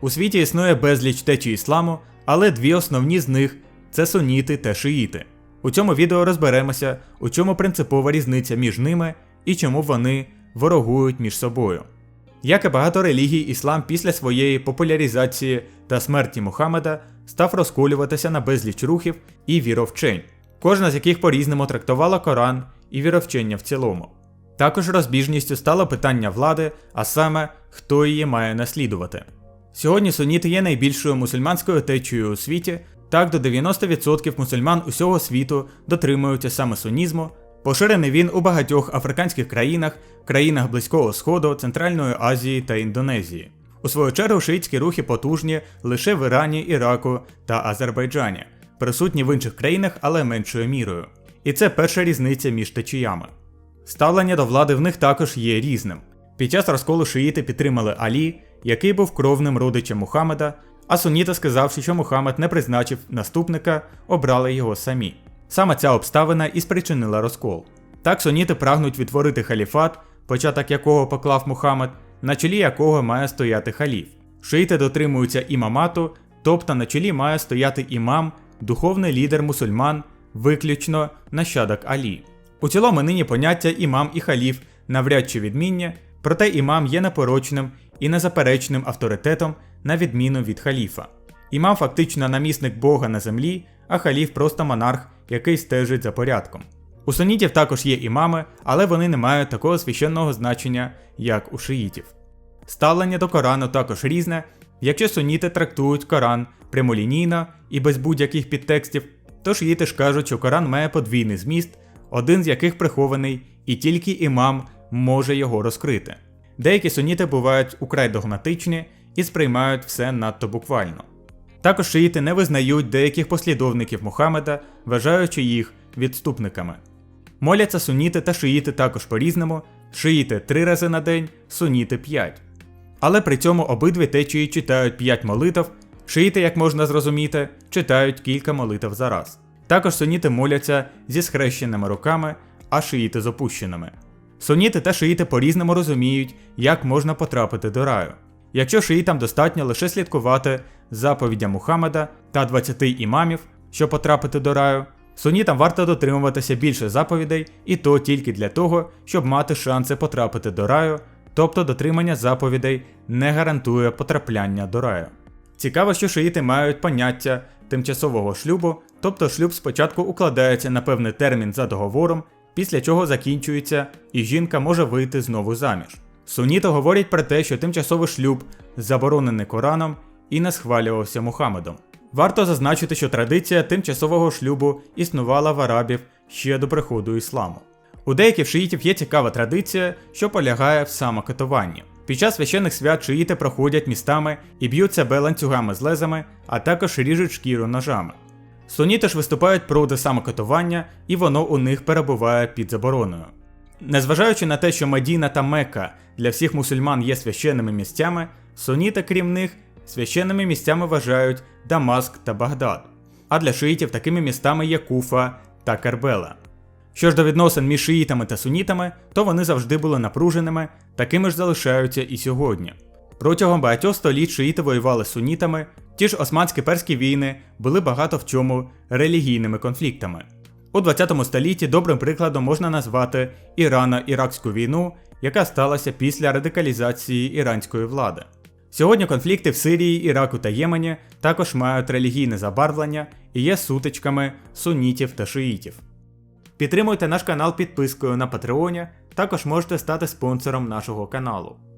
У світі існує безліч течій ісламу, але дві основні з них це суніти та шиїти. У цьому відео розберемося, у чому принципова різниця між ними і чому вони ворогують між собою. Як і багато релігій, іслам після своєї популяризації та смерті Мухаммеда став розколюватися на безліч рухів і віровчень, кожна з яких по-різному трактувала Коран і віровчення в цілому. Також розбіжністю стало питання влади, а саме хто її має наслідувати. Сьогодні суніти є найбільшою мусульманською течією у світі, так до 90% мусульман усього світу дотримуються саме сунізму. Поширений він у багатьох африканських країнах, країнах Близького Сходу, Центральної Азії та Індонезії. У свою чергу шиїтські рухи потужні лише в Ірані, Іраку та Азербайджані, присутні в інших країнах, але меншою мірою. І це перша різниця між течіями. Ставлення до влади в них також є різним. Під час розколу шиїти підтримали Алі, який був кровним родичем Мухаммеда, а суніти, сказавши, що Мухаммед не призначив наступника, обрали його самі. Саме ця обставина і спричинила розкол. Так суніти прагнуть відтворити халіфат, початок якого поклав Мухаммед, на чолі якого має стояти халіф. Шиїти дотримуються імамату, тобто на чолі має стояти імам, духовний лідер мусульман, виключно нащадок Алі. У цілому нині поняття імам і халіф навряд чи відмінні, проте імам є непорочним і незаперечним авторитетом на відміну від халіфа. Імам фактично намісник Бога на землі, а халіф просто монарх, який стежить за порядком. У сунітів також є імами, але вони не мають такого священного значення, як у шиїтів. Ставлення до Корану також різне. Якщо суніти трактують Коран прямолінійно і без будь-яких підтекстів, то шиїти ж кажуть, що Коран має подвійний зміст, один з яких прихований, і тільки імам може його розкрити. Деякі суніти бувають украй догматичні і сприймають все надто буквально. Також шиїти не визнають деяких послідовників Мухаммеда, вважаючи їх відступниками. Моляться суніти та шиїти також по-різному, шиїти 3 рази на день, суніти 5. Але при цьому обидві течії читають 5 молитв, шиїти, як можна зрозуміти, читають кілька молитв за раз. Також суніти моляться зі схрещеними руками, а шиїти з опущеними. Суніти та шиїти по-різному розуміють, як можна потрапити до раю. Якщо шиїтам достатньо лише слідкувати заповідям Мухаммеда та 20 імамів, щоб потрапити до раю, сунітам варто дотримуватися більше заповідей, і то тільки для того, щоб мати шанси потрапити до раю, тобто дотримання заповідей не гарантує потрапляння до раю. Цікаво, що шиїти мають поняття тимчасового шлюбу, тобто шлюб спочатку укладається на певний термін за договором, після чого закінчується, і жінка може вийти знову заміж. Суніти говорять про те, що тимчасовий шлюб заборонений Кораном і не схвалювався Мухаммедом. Варто зазначити, що традиція тимчасового шлюбу існувала в арабів ще до приходу ісламу. У деяких шиїтів є цікава традиція, що полягає в самокатуванні. Під час священних свят шиїти проходять містами і б'ють себе ланцюгами з лезами, а також ріжуть шкіру ножами. Суніти ж виступають проти самокатування, і воно у них перебуває під забороною. Незважаючи на те, що Медіна та Мекка для всіх мусульман є священними місцями, суніти, крім них, священними місцями вважають Дамаск та Багдад. А для шиїтів такими містами є Куфа та Карбела. Що ж до відносин між шиїтами та сунітами, то вони завжди були напруженими, такими ж залишаються і сьогодні. Протягом багатьох століть шиїти воювали з сунітами, ті ж османські перські війни були багато в чому релігійними конфліктами. У 20 столітті добрим прикладом можна назвати Ірано-Іракську війну, яка сталася після радикалізації іранської влади. Сьогодні конфлікти в Сирії, Іраку та Ємені також мають релігійне забарвлення і є сутичками сунітів та шиїтів. Підтримуйте наш канал підпискою на Патреоні, також можете стати спонсором нашого каналу.